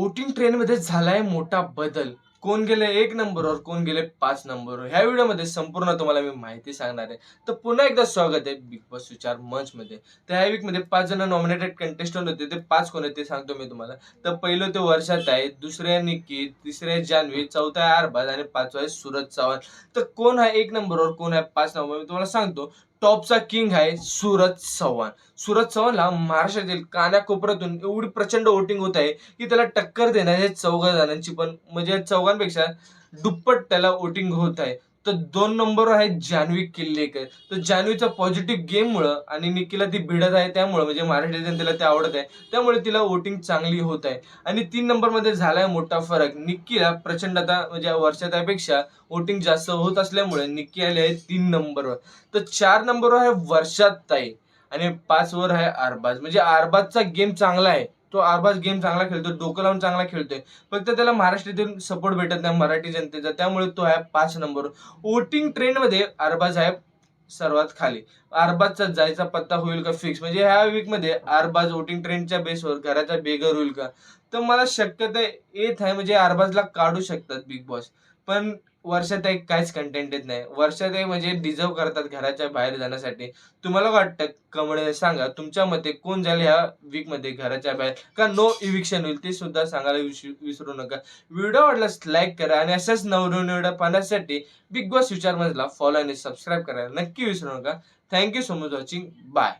Voting ट्रेनमध्ये झालाय मोठा बदल. कोण गेले एक नंबरवर कोण गेले पाच नंबरवर ह्या व्हिडिओमध्ये संपूर्ण तुम्हाला मी माहिती सांगणार आहे. तर पुन्हा एकदा स्वागत आहे बिग बॉस विचार मंचमध्ये तर ह्या वीकमध्ये पाच जण नॉमिनेटेड कंटेस्टंट होते. ते पाच कोण आहेत ते सांगतो मी तुम्हाला. तर पहिलं ते वर्षात आहे दुसरे आहे निकी तिसरे आहे जान्हवी चौथा आहे अरबाज आणि पाचवा आहे सूरज चव्हाण. तर कोण आहे एक नंबरवर कोण आहे पाच नंबर मी तुम्हाला सांगतो. टॉपचा किंग आहे सूरज चव्हाण. सूरज चव्हाणला महाराष्ट्रातील कानाकोपऱ्यातून एवढी प्रचंड वोटिंग होत आहे की त्याला टक्कर देण्याचे चौघा जणांची पण म्हणजे चौघांपेक्षा दुप्पट त्याला वोटिंग होत आहे. तर दोन नंबरवर आहे जान्हवी किल्लेकर. तर जान्हवीचा पॉझिटिव्ह गेममुळं आणि निकीला ती भिडत आहे त्यामुळं म्हणजे महाराष्ट्र जनतेला ते आवडत आहे त्यामुळे तिला वोटिंग चांगली होत आहे. आणि तीन नंबरमध्ये झालाय मोठा फरक. निक्कीला प्रचंड आता म्हणजे वर्षातापेक्षा वोटिंग जास्त होत असल्यामुळे निक्की आली आहे तीन नंबरवर. तर चार नंबरवर आहे वर्षात ताई. आणि पाच ओव्हर आहे आरबाज. म्हणजे आरबाजचा गेम चांगला आहे. तो आरबाज गेम चांगला खेळतो डोकं लावून चांगला खेळतोय. फक्त त्याला महाराष्ट्रातून सपोर्ट भेटत नाही मराठी जनतेचा. त्यामुळे तो आहे पाच नंबर वोटिंग ट्रेंडमध्ये अरबाज आहे सर्वात खाली. अरबाजचा जायचा पत्ता होईल का फिक्स म्हणजे ह्या वीकमध्ये अरबाज वोटिंग ट्रेंडच्या बेसवर घराचा बेगर होईल का? तर मला शक्यता येत आहे म्हणजे अरबाजला काढू शकतात बिग बॉस पण वर्षात एक काहीच कंटेंट येत नाही. वर्षात एक म्हणजे डिझर्व करतात घराच्या बाहेर जाण्यासाठी. तुम्हाला वाटतं? कमळे सांगा. तुमच्या मते कोण जाईल ह्या वीकमध्ये घराच्या बाहेर? का नो इव्हिक्शन होईल ते सुद्धा सांगायला विसरू विसरू नका. व्हिडिओ आवडल्यास लाईक करा आणि अशाच नवनवीन पाहण्यासाठी बिग बॉस विचार मधला फॉलो आणि सबस्क्राईब करायला नक्की विसरू नका. Thank you so much watching bye